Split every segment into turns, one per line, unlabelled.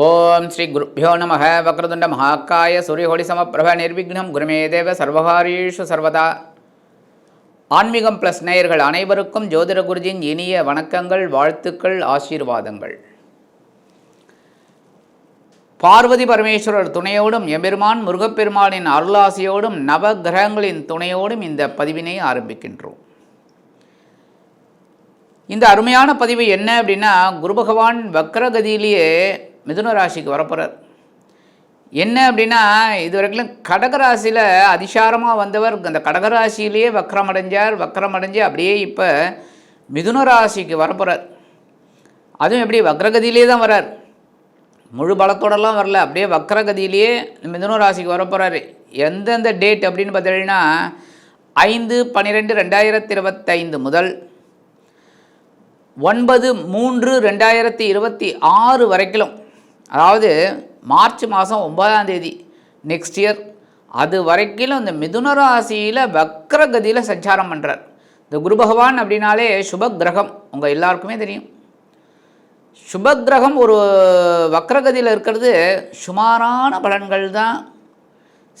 ஓம் ஸ்ரீ குருப்பியோ நம வக்ரதுண்ட மகாக்காய சூரியகோடி சமப்பிரப நிர்விக்னம். குருமே தேவ சர்வகாரீஷு சர்வதா. ஆன்மீகம் ப்ளஸ் நேயர்கள் அனைவருக்கும் ஜோதிட குருஜின் இனிய வணக்கங்கள் வாழ்த்துக்கள் ஆசீர்வாதங்கள். பார்வதி பரமேஸ்வரர் துணையோடும் எம்பெருமான் முருகப்பெருமானின் அருளாசியோடும் நவ கிரகங்களின் துணையோடும் இந்த பதிவினை ஆரம்பிக்கின்றோம். இந்த அருமையான பதிவு என்ன அப்படின்னா குரு பகவான் வக்ரகதியிலேயே மிதுன ராசிக்கு வரப்போகிறார் என்ன அப்படின்னா இது வரைக்கும் கடகராசியில் அதிசாரமாக வந்தவர் அந்த கடகராசியிலேயே வக்ரம் அடைஞ்சார் வக்ரம் அடைஞ்சு அப்படியே இப்போ மிதுன ராசிக்கு வரப்போகிறார் அதுவும் எப்படி வக்ரகதியிலே தான் வரார். முழு பலத்தோடலாம் வரல அப்படியே வக்ரகதியிலேயே மிதுன ராசிக்கு வரப்போகிறாரு எந்தெந்த டேட் அப்படின்னு பார்த்தீங்கன்னா ஐந்து பன்னிரெண்டு ரெண்டாயிரத்தி இருபத்தைந்து முதல் ஒன்பது மூன்று ரெண்டாயிரத்தி இருபத்தி ஆறு வரைக்கும் அதாவது மார்ச் மாதம் ஒன்பதாம் தேதி நெக்ஸ்ட் இயர் அது வரைக்கும் இந்த மிதுன ராசியில் வக்ரகதியில் சஞ்சாரம் பண்ணுறார் இந்த குரு பகவான் அப்படின்னாலே சுப கிரகம் உங்கள் எல்லாருக்குமே தெரியும். சுப கிரகம் ஒரு வக்ரகதியில் இருக்கிறது சுமாரான பலன்கள் தான்.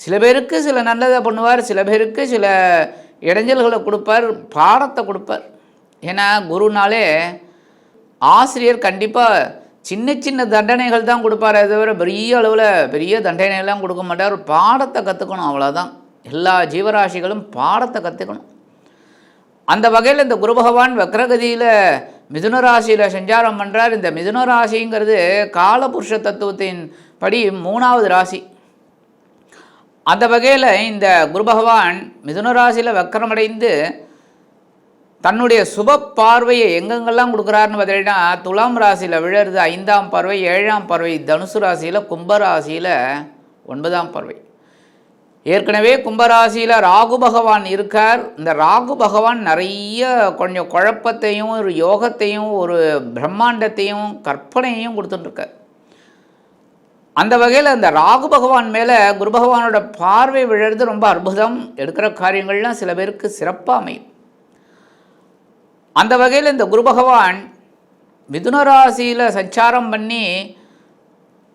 சில பேருக்கு சில நல்லதை பண்ணுவார் சில பேருக்கு சில இடைஞ்சல்களை கொடுப்பார் பாடத்தை கொடுப்பார். ஏன்னா குருனாலே ஆசிரியர் கண்டிப்பாக சின்ன சின்ன தண்டனைகள் தான் கொடுப்பாரே தவிர பெரிய அளவில் பெரிய தண்டனைகள்லாம் கொடுக்க மாட்டார். பாடத்தை கற்றுக்கணும் அவ்வளோதான் எல்லா ஜீவராசிகளும் பாடத்தை கற்றுக்கணும் அந்த வகையில் இந்த குரு பகவான் வக்ரகதியில் மிதுன ராசியில் சஞ்சாரம் பண்ணுறார் இந்த மிதுன ராசிங்கிறது காலபுருஷ தத்துவத்தின் படி மூணாவது ராசி. அந்த வகையில் இந்த குரு பகவான் மிதுன ராசியில் வக்கரமடைந்து தன்னுடைய சுப பார்வையை எங்கெங்கெல்லாம் கொடுக்குறாருன்னு பார்த்தீங்கன்னா துலாம் ராசியில் விழருது ஐந்தாம் பார்வை ஏழாம் பார்வை தனுசு ராசியில் கும்பராசியில் ஒன்பதாம் பார்வை. ஏற்கனவே கும்பராசியில் ராகு பகவான் இருக்கார். இந்த ராகு பகவான் நிறைய கொஞ்சம் குழப்பத்தையும் ஒரு யோகத்தையும் ஒரு பிரம்மாண்டத்தையும் கற்பனையையும் கொடுத்துட்டுருக்கார். அந்த வகையில் அந்த ராகு பகவான் மேலே குரு பகவானோட பார்வை விழுறது ரொம்ப அற்புதம். எடுக்கிற காரியங்கள்லாம் சில பேருக்கு சிறப்பாக அமையும். அந்த வகையில் இந்த குரு பகவான் மிதுன ராசியில் சஞ்சாரம் பண்ணி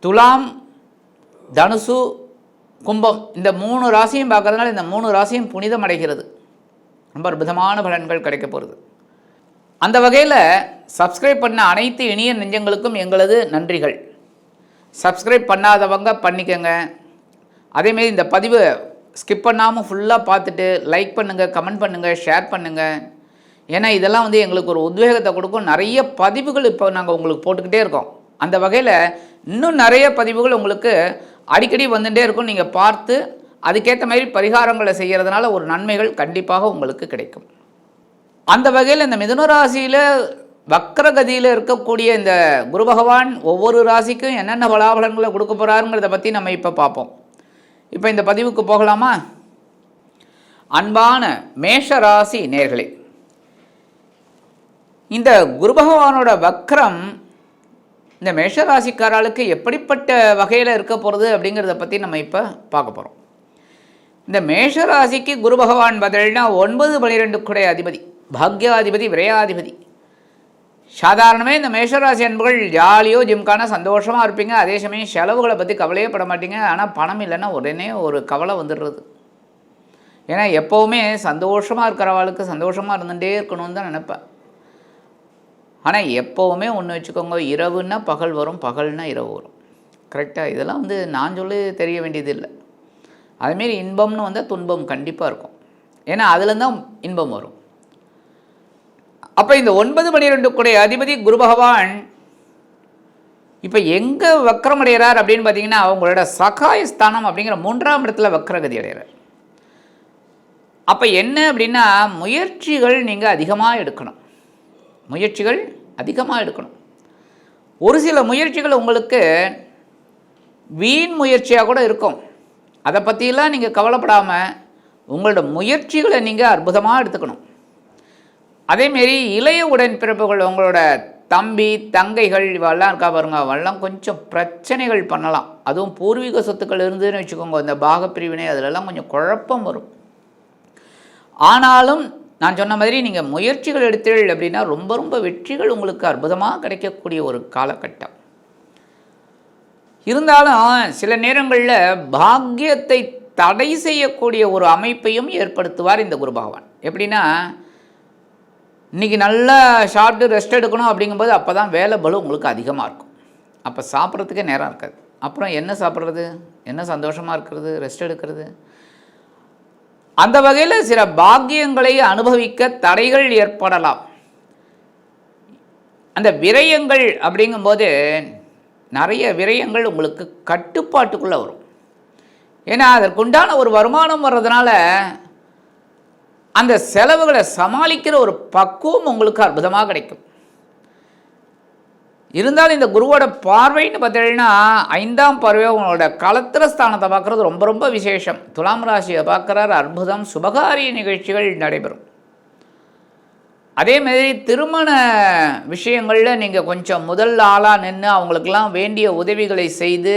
துலாம் தனுசு கும்பம் இந்த மூணு ராசியும் பார்க்கறதுனால இந்த மூணு ராசியும் புனிதம் அடைகிறது. ரொம்ப அற்புதமான பலன்கள் கிடைக்க போகிறது அந்த வகையில் சப்ஸ்கிரைப் பண்ண அனைத்து இனிய நெஞ்சங்களுக்கும் எங்களது நன்றிகள். சப்ஸ்கிரைப் பண்ணாதவங்க பண்ணிக்கோங்க. அதேமாரி இந்த பதிவு ஸ்கிப் பண்ணாமல் ஃபுல்லாக பார்த்துட்டு லைக் பண்ணுங்கள் கமெண்ட் பண்ணுங்கள் ஷேர் பண்ணுங்கள் ஏன்னா இதெல்லாம் வந்து எங்களுக்கு ஒரு உத்வேகத்தை கொடுக்கும். நிறைய பதிவுகள் இப்போ நாங்கள் உங்களுக்கு போட்டுக்கிட்டே இருக்கோம். அந்த வகையில் இன்னும் நிறைய பதிவுகள் உங்களுக்கு அடிக்கடி வந்துகிட்டே இருக்கும். நீங்கள் பார்த்து அதுக்கேற்ற மாதிரி பரிகாரங்களை செய்கிறதுனால ஒரு நன்மைகள் கண்டிப்பாக உங்களுக்கு கிடைக்கும். அந்த வகையில் இந்த மிதுனராசியில் வக்ரகதியில் இருக்கக்கூடிய இந்த குரு பகவான் ஒவ்வொரு ராசிக்கும் என்னென்ன பலாபலன்களை கொடுக்க போகிறாருங்கிறத பற்றி நம்ம இப்போ பார்ப்போம். இப்போ இந்த பதிவுக்கு போகலாமா? அன்பான மேஷ ராசி நேர்களே இந்த குரு பகவானோட வக்ரம் இந்த மேஷராசிக்காரர்களுக்கு எப்படிப்பட்ட வகையில் இருக்க போகிறது அப்படிங்கிறத பற்றி நம்ம இப்போ பார்க்க போகிறோம் இந்த மேஷராசிக்கு குரு பகவான் பதில்னா ஒன்பது பனிரெண்டு குடை அதிபதி பாக்யாதிபதி விரையாதிபதி. சாதாரணமே இந்த மேஷராசி அன்புகள் ஜாலியோ ஜிம்கான சந்தோஷமாக இருப்பீங்க. அதே சமயம் செலவுகளை பற்றி கவலையே பட மாட்டீங்க. ஆனால் பணம் இல்லைன்னா உடனே ஒரு கவலை வந்துடுறது. ஏன்னா எப்போவுமே சந்தோஷமாக இருக்கிறவாளுக்கு சந்தோஷமாக இருந்துகிட்டே இருக்கணும்னு தான் நினப்பேன். ஆனால் எப்போவுமே ஒன்று வச்சுக்கோங்க இரவுன்னா பகல் வரும் பகல்னா இரவு வரும். கரெக்டாக இதெல்லாம் வந்து நான் சொல்லி தெரிய வேண்டியது இல்லை. அதுமாரி இன்பம்னு வந்தால் துன்பம் கண்டிப்பாக இருக்கும். ஏன்னா அதுலேருந்து தான் இன்பம் வரும். அப்போ இந்த ஒன்பது பனிரெண்டு கூடைய அதிபதி குரு பகவான் இப்போ எங்கே வக்கரம் அடைகிறார் அப்படின்னு பார்த்தீங்கன்னா அவங்களோட சகாயஸ்தானம் அப்படிங்கிற மூன்றாம் இடத்துல வக்கரகதி அடைகிறார் அப்போ என்ன அப்படின்னா முயற்சிகள் நீங்கள் அதிகமாக எடுக்கணும். முயற்சிகள் அதிகமாக எடுக்கணும். ஒரு சில முயற்சிகள் உங்களுக்கு வீண் முயற்சியாக கூட இருக்கும். அதை பற்றியெல்லாம் நீங்கள் கவலைப்படாமல் உங்களோட முயற்சிகளை நீங்கள் அற்புதமாக எடுத்துக்கணும். அதேமாரி இளைய உடன்பிறப்புகள் உங்களோட தம்பி தங்கைகள் இவெல்லாம் இருக்கா பாருங்க அவெல்லாம் கொஞ்சம் பிரச்சனைகள் பண்ணலாம். அதுவும் பூர்வீக சொத்துக்கள் இருந்துன்னு வச்சுக்கோங்க இந்த பாகப்பிரிவினை அதிலெல்லாம் கொஞ்சம் குழப்பம் வரும். ஆனாலும் நான் சொன்ன மாதிரி நீங்கள் முயற்சிகள் எடுத்தீர்கள் அப்படின்னா ரொம்ப ரொம்ப வெற்றிகள் உங்களுக்கு அற்புதமாக கிடைக்கக்கூடிய ஒரு காலகட்டம். இருந்தாலும் சில நேரங்களில் பாக்கியத்தை தடை செய்யக்கூடிய ஒரு அமைப்பையும் ஏற்படுத்துவார் இந்த குரு பகவான். எப்படின்னா இன்றைக்கி நல்லா சாப்பிட்டு ரெஸ்ட் எடுக்கணும் அப்படிங்கும்போது அப்போ தான் வேலை பலு உங்களுக்கு அதிகமாக இருக்கும். அப்போ சாப்பிட்றதுக்கே நேரம் இருக்காது. அப்புறம் என்ன சாப்பிட்றது? என்ன சந்தோஷமாக இருக்கிறது? ரெஸ்ட் எடுக்கிறது? அந்த வகையில் சில பாக்கியங்களை அனுபவிக்க தடைகள் ஏற்படலாம். அந்த விரயங்கள் அப்படிங்கும்போது நிறைய விரயங்கள் உங்களுக்கு கட்டுப்பாட்டுக்குள்ளே வரும். ஏன்னா அதற்குண்டான ஒரு வருமானம் வர்றதுனால அந்த செலவுகளை சமாளிக்கிற ஒரு பக்குவம் உங்களுக்கு அற்புதமாக கிடைக்கும். இருந்தாலும் இந்த குருவோட பார்வைன்னு பார்த்தீங்கன்னா ஐந்தாம் பார்வையை உங்களோட களத்திர ஸ்தானத்தை பார்க்குறது ரொம்ப ரொம்ப விசேஷம். துலாம் ராசியை பார்க்குறார் அற்புதம் சுபகாரிய நிகழ்ச்சிகள் நடைபெறும். அதே மாதிரி திருமண விஷயங்களில் நீங்கள் கொஞ்சம் முதல் ஆளாக நின்று அவங்களுக்கெல்லாம் வேண்டிய உதவிகளை செய்து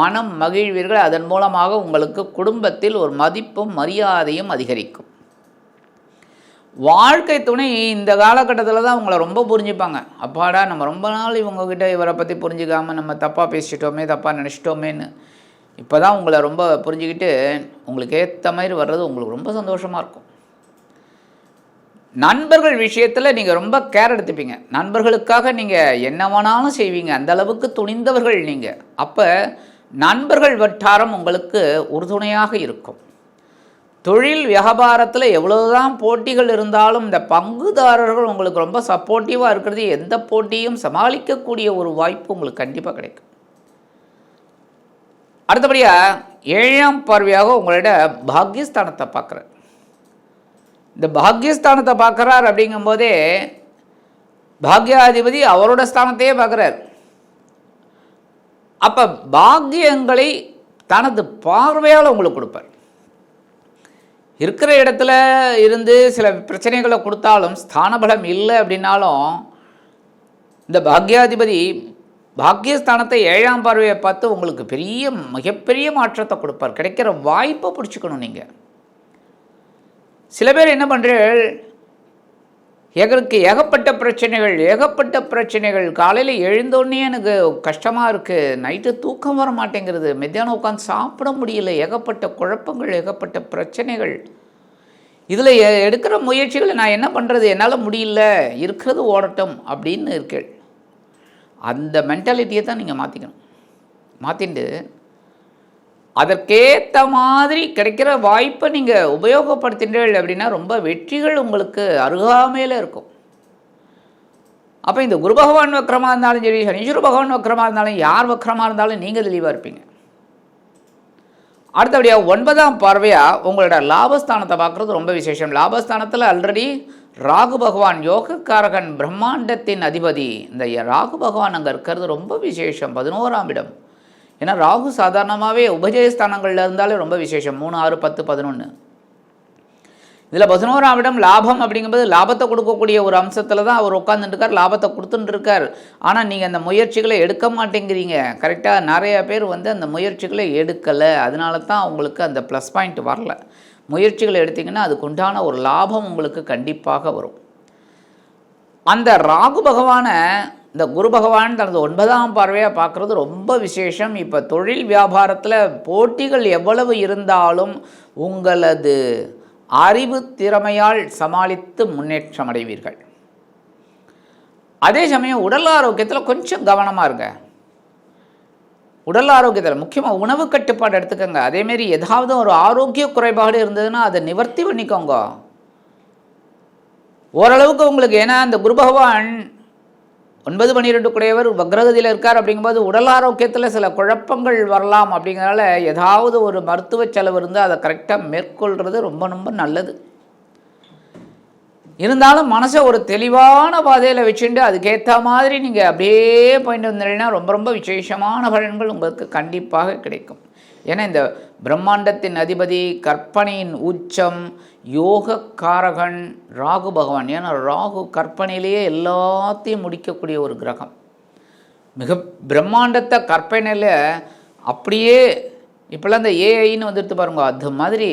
மனம் மகிழ்வீர்கள். அதன் மூலமாக உங்களுக்கு குடும்பத்தில் ஒரு மதிப்பும் மரியாதையும் அதிகரிக்கும். வாழ்க்கை துணை இந்த காலகட்டத்தில் தான் உங்களை ரொம்ப புரிஞ்சுப்பாங்க. அப்பாடா நம்ம ரொம்ப நாள் இவங்கக்கிட்ட இவரை பற்றி புரிஞ்சுக்காமல் நம்ம தப்பாக பேசிட்டோமே தப்பாக நினச்சிட்டோமேன்னு. இப்போ தான் உங்களை ரொம்ப புரிஞ்சுக்கிட்டு உங்களுக்கு ஏற்ற மாதிரி வர்றது உங்களுக்கு ரொம்ப சந்தோஷமாக இருக்கும். நண்பர்கள் விஷயத்தில் நீங்கள் ரொம்ப கேர் எடுத்துப்பீங்க. நண்பர்களுக்காக நீங்கள் என்ன வேணாலும் செய்வீங்க. அந்த அளவுக்கு துணிந்தவர்கள் நீங்கள் அப்போ நண்பர்கள் வட்டாரம் உங்களுக்கு உறுதுணையாக இருக்கும். தொழில் வியாபாரத்தில் எவ்வளோதான் போட்டிகள் இருந்தாலும் இந்த பங்குதாரர்கள் உங்களுக்கு ரொம்ப சப்போர்ட்டிவாக இருக்கிறது. எந்த போட்டியும் சமாளிக்கக்கூடிய ஒரு வாய்ப்பு உங்களுக்கு கண்டிப்பாக கிடைக்கும். அடுத்தபடியாக ஏழாம் பார்வையாக உங்களோட பாக்யஸ்தானத்தை பார்க்குறார். இந்த பாக்யஸ்தானத்தை பார்க்குறார் அப்படிங்கும்போதே பாக்யாதிபதி அவரோட ஸ்தானத்தையே பார்க்குறார். அப்போ பாக்கியங்களை தனது பார்வையால் உங்களுக்கு கொடுப்பார். இருக்கிற இடத்துல இருந்து சில பிரச்சனைகளை கொடுத்தாலும் ஸ்தானபலம் இல்லை அப்படின்னாலும் இந்த பாக்யாதிபதி பாக்கியஸ்தானத்தை ஏழாம் பார்வையை பார்த்து உங்களுக்கு பெரிய மிகப்பெரிய மாற்றத்தை கொடுப்பார். கிடைக்கிற வாய்ப்பை பிடிச்சிக்கணும் நீங்கள் சில பேர் என்ன பண்ணுறீர்கள் எங்களுக்கு ஏகப்பட்ட பிரச்சனைகள் ஏகப்பட்ட பிரச்சனைகள். காலையில் எழுந்தோடனே எனக்கு கஷ்டமாக இருக்குது நைட்டு தூக்கம் வர மாட்டேங்கிறது. மத்தியானம் உட்காந்து சாப்பிட முடியல. ஏகப்பட்ட குழப்பங்கள் ஏகப்பட்ட பிரச்சனைகள். இதில் எடுக்கிற முயற்சிகளை நான் என்ன பண்ணுறது என்னால் முடியல. இருக்கிறது ஓடட்டும் அப்படின்னு இருக்கேள். அந்த மென்டாலிட்டியை தான் நீங்கள் மாற்றிக்கணும் மாற்றிட்டு அதற்கேற்ற மாதிரி கிடைக்கிற வாய்ப்பை நீங்கள் உபயோகப்படுத்தினீர்கள் அப்படின்னா ரொம்ப வெற்றிகள் உங்களுக்கு அருகாமையில் இருக்கும். அப்போ இந்த குரு பகவான் வக்கரமாக இருந்தாலும் சரி சனீஸ்வர பகவான் வக்கரமாக இருந்தாலும் யார் வக்கரமாக இருந்தாலும் நீங்கள் தெளிவாக இருப்பீங்க. அடுத்தபடியாக ஒன்பதாம் பார்வையாக உங்களோட லாபஸ்தானத்தை பார்க்குறது ரொம்ப விசேஷம். லாபஸ்தானத்தில் ஆல்ரெடி ராகு பகவான் யோகக்காரகன் பிரம்மாண்டத்தின் அதிபதி. இந்த ராகு பகவான் அங்கே இருக்கிறது ரொம்ப விசேஷம். பதினோராம் இடம். ஏன்னா ராகு சாதாரணமாகவே உபஜயஸ்தானங்களில் இருந்தாலே ரொம்ப விசேஷம். மூணு ஆறு பத்து பதினொன்று இதில் பதினோராம் இடம் லாபம் அப்படிங்கும்போது லாபத்தை கொடுக்கக்கூடிய ஒரு அம்சத்தில் தான் அவர் உட்காந்துட்டுருக்கார் லாபத்தை கொடுத்துட்டுருக்கார். ஆனால் நீங்கள் அந்த முயற்சிகளை எடுக்க மாட்டேங்கிறீங்க. கரெக்டாக நிறைய பேர் வந்து அந்த முயற்சிகளை எடுக்கலை. அதனால தான் உங்களுக்கு அந்த ப்ளஸ் பாயிண்ட் வரல. முயற்சிகளை எடுத்திங்கன்னா அதுக்கு உண்டான ஒரு லாபம் உங்களுக்கு கண்டிப்பாக வரும். அந்த ராகு பகவானை இந்த குரு பகவான் தனது ஒன்பதாம் பார்வையாக பார்க்குறது ரொம்ப விசேஷம். இப்போ தொழில் வியாபாரத்தில் போட்டிகள் எவ்வளவு இருந்தாலும் உங்களது அறிவு திறமையால் சமாளித்து முன்னேற்றம் அடைவீர்கள். அதே சமயம் உடல் ஆரோக்கியத்தில் கொஞ்சம் கவனமாக இருங்க. உடல் ஆரோக்கியத்தில் முக்கியமாக உணவு கட்டுப்பாடு எடுத்துக்கோங்க. அதேமாரி ஏதாவது ஒரு ஆரோக்கிய குறைபாடு இருந்ததுன்னா அதை நிவர்த்தி பண்ணிக்கோங்க. ஓரளவுக்கு உங்களுக்கு ஏன்னா அந்த குரு பகவான் ஒன்பது பன்னிரெண்டு குடையவர் வக்ரகதியில் இருக்கார் அப்படிங்கும்போது உடல் ஆரோக்கியத்தில் சில குழப்பங்கள் வரலாம் அப்படிங்கிறனால ஏதாவது ஒரு மருத்துவ செலவு இருந்தால் அதை கரெக்டாக மேற்கொள்கிறது ரொம்ப ரொம்ப நல்லது. இருந்தாலும் மனசை ஒரு தெளிவான பாதையில் வச்சுட்டு அதுக்கேற்ற மாதிரி நீங்கள் அப்படியே போயிட்டு வந்தீங்கன்னா ரொம்ப ரொம்ப விசேஷமான பலன்கள் உங்களுக்கு கண்டிப்பாக கிடைக்கும். ஏன்னா இந்த பிரம்மாண்டத்தின் அதிபதி கற்பனையின் உச்சம் யோக காரகன் ராகு பகவான். ஏன்னா ராகு கற்பனையிலேயே எல்லாத்தையும் முடிக்கக்கூடிய ஒரு கிரகம். மிக பிரம்மாண்டத்தை கற்பனையில் அப்படியே இப்போல்லாம் இந்த ஏஐன்னு வந்துட்டு பாருங்க. அது மாதிரி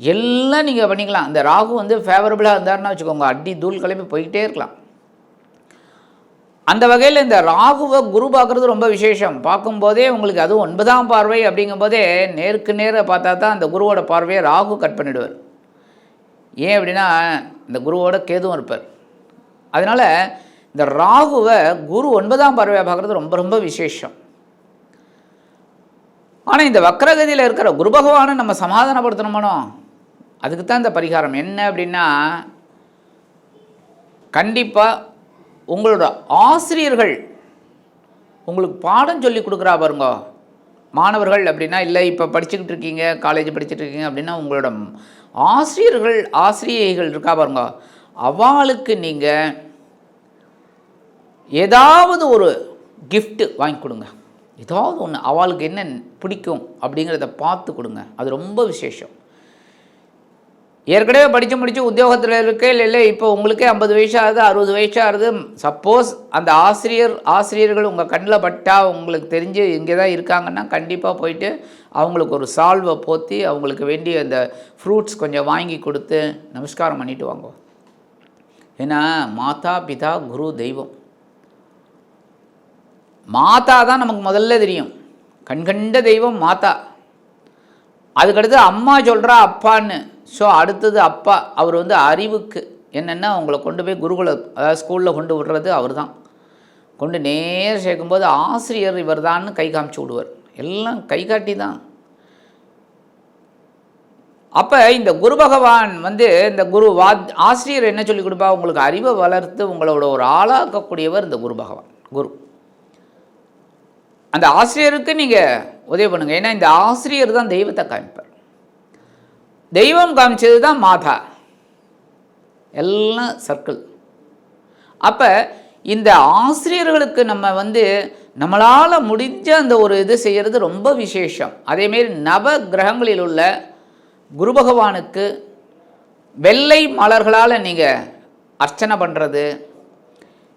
எல்லாம் நீங்கள் பண்ணிக்கலாம். அந்த ராகு வந்து ஃபேவரபுளாக இருந்தாருன்னா வச்சுக்கோங்க. அடி தூள் கிளம்பி போய்கிட்டே இருக்கலாம். அந்த வகையில் இந்த ராகுவை குரு பார்க்குறது ரொம்ப விசேஷம். பார்க்கும்போதே உங்களுக்கு அதுவும் ஒன்பதாம் பார்வை அப்படிங்கும்போதே நேருக்கு நேர பார்த்தா தான் அந்த குருவோட பார்வையை ராகு கட் பண்ணிடுவார். ஏன் அப்படின்னா இந்த குருவோட கேதுவும் இருப்பார். அதனால் இந்த ராகுவை குரு ஒன்பதாம் பார்வையை பார்க்குறது ரொம்ப ரொம்ப விசேஷம். ஆனால் இந்த வக்ரகதியில் இருக்கிற குரு பகவானை நம்ம சமாதானப்படுத்தணுமானோ? அதுக்கு தான் இந்த பரிகாரம். என்ன அப்படின்னா கண்டிப்பாக உங்களோட ஆசிரியர்கள் உங்களுக்கு பாடம் சொல்லி கொடுக்குறா பாருங்க. மாணவர்கள் அப்படின்னா இல்லை இப்போ படிச்சுக்கிட்டு இருக்கீங்க காலேஜ் படிச்சுட்டு இருக்கீங்க அப்படின்னா உங்களோட ஆசிரியர்கள் ஆசிரியைகள் இருக்கா பாருங்க. அவளுக்கு நீங்கள் ஏதாவது ஒரு கிஃப்ட்டு வாங்கி கொடுங்க. ஏதாவது ஒன்று அவளுக்கு என்ன பிடிக்கும் அப்படிங்கிறத பார்த்து கொடுங்க. அது ரொம்ப விசேஷம். ஏற்கனவே படித்து முடித்து உத்தியோகத்தில் இருக்கே இல்லை இல்லை இப்போ உங்களுக்கே ஐம்பது வயசு ஆகுது அறுபது வயசு ஆகுது சப்போஸ் அந்த ஆசிரியர் ஆசிரியர்கள் உங்கள் கண்ணில் பட்டா உங்களுக்கு தெரிஞ்சு இங்கே தான் இருக்காங்கன்னா கண்டிப்பாக போயிட்டு அவங்களுக்கு ஒரு சால்வை போற்றி அவங்களுக்கு வேண்டிய அந்த ஃப்ரூட்ஸ் கொஞ்சம் வாங்கி கொடுத்து நமஸ்காரம் பண்ணிட்டு வாங்க. ஏன்னா மாதா பிதா குரு தெய்வம். மாதா தான் நமக்கு முதல்ல தெரியும். கண்கண்ட தெய்வம் மாதா. அதுக்கடுத்து அம்மா சொல்கிறா அப்பான்னு. ஸோ அடுத்தது அப்பா அவர் வந்து அறிவுக்கு என்னென்னா அவங்கள கொண்டு போய் குருகுல அதாவது ஸ்கூலில் கொண்டு விடுறது அவர் தான் கொண்டு நேர் சேர்க்கும்போது ஆசிரியர் இவர் கை காமிச்சு விடுவார். எல்லாம் கை காட்டி தான் அப்போ இந்த குரு பகவான் வந்து இந்த குரு வா ஆசிரியர் என்ன சொல்லி கொடுப்பா? உங்களுக்கு அறிவை வளர்த்து உங்களோட ஒரு ஆளாக்கக்கூடியவர் இந்த குரு பகவான் குரு. அந்த ஆசிரியருக்கு நீங்கள் உதவி பண்ணுங்க. ஏன்னா இந்த ஆசிரியர் தான் தெய்வத்தை காமிப்பார். தெய்வம் காமிச்சது தான் மாதா. எல்லாம் சர்க்கிள் அப்போ இந்த ஆசிரியர்களுக்கு நம்ம வந்து நம்மளால் முடிஞ்ச அந்த ஒரு இது செய்கிறது ரொம்ப விசேஷம். அதேமாரி நவ கிரகங்களில் உள்ள குரு பகவானுக்கு வெள்ளை மலர்களால் நீங்கள் அர்ச்சனை பண்ணுறது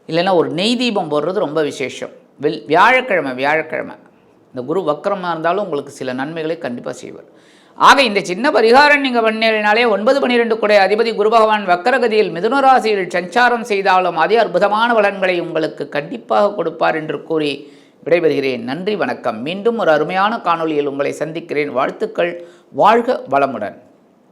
இல்லைன்னா ஒரு நெய் தீபம் போடுறது ரொம்ப விசேஷம். வெள் வியாழக்கிழமை வியாழக்கிழமை. இந்த குரு வக்கரமாக இருந்தாலும் உங்களுக்கு சில நன்மைகளை கண்டிப்பாக செய்வார். ஆக இந்த சின்ன பரிகாரம் நீங்கள் பண்ணினாலே ஒன்பது பன்னிரெண்டு கூட அதிபதி குரு பகவான் வக்கரகதியில் மிதுனராசியில் சஞ்சாரம் செய்தாலும் அதே அற்புதமான பலன்களை உங்களுக்கு கண்டிப்பாக கொடுப்பார் என்று கூறி விடைபெறுகிறேன். நன்றி வணக்கம். மீண்டும் ஒரு அருமையான காணொளியில் உங்களை சந்திக்கிறேன். வாழ்த்துக்கள். வாழ்க வளமுடன்.